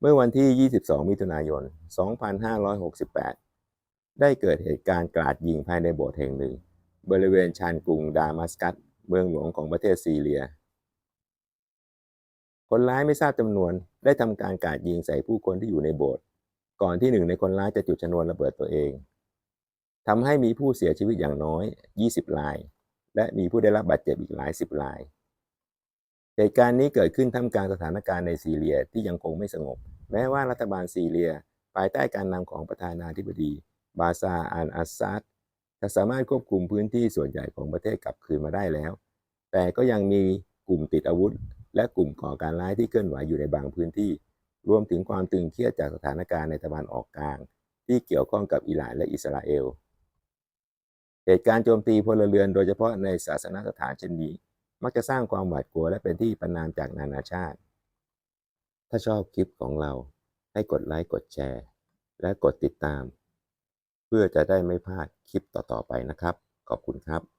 เมื่อวันที่ 22 มิถุนายน 2568 ได้เกิดเหตุการณ์กราดยิงภายในโบสถ์แห่งหนึ่ง บริเวณชานกรุงดามัสกัส เมืองหลวงของประเทศซีเรีย คนร้ายไม่ทราบจำนวนได้ทำการกราดยิงใส่ผู้คนที่อยู่ในโบสถ์ ก่อนที่หนึ่งในคนร้ายจะจุดชนวนระเบิดตัวเอง ทำให้มีผู้เสียชีวิตอย่างน้อย 20 ราย และมีผู้ได้รับบาดเจ็บอีกหลายสิบราย เหตุการณ์นี้เกิดขึ้นท่ามกลางสถานการณ์ในซีเรียที่ยังคงไม่สงบ แม้ว่ารัฐบาลซีเรีย ภายใต้การนำของประธานาธิบดี บาซาอัลอาสซัดจะสามารถควบคุมพื้นที่ส่วนใหญ่ของประเทศกลับคืนมาได้แล้ว แต่ก็ยังมีกลุ่มติดอาวุธ และกลุ่มก่อการร้ายที่เคลื่อนไหวอยู่ในบางพื้นที่ รวมถึงความตึงเครียดจากสถานการณ์ในตะวันออกกลาง ที่เกี่ยวข้องกับอิหร่านและอิสราเอล เหตุการณ์โจมตีพลเรือนโดยเฉพาะในศาสนสถานเช่นนี้ มักจะสร้างความหวาดกลัวและเป็นที่ประนามจากนานาชาติ ถ้าชอบคลิปของเราให้กดไลค์กดแชร์ และกดติดตาม เพื่อจะได้ไม่พลาดคลิปต่อๆไปนะครับ ขอบคุณครับ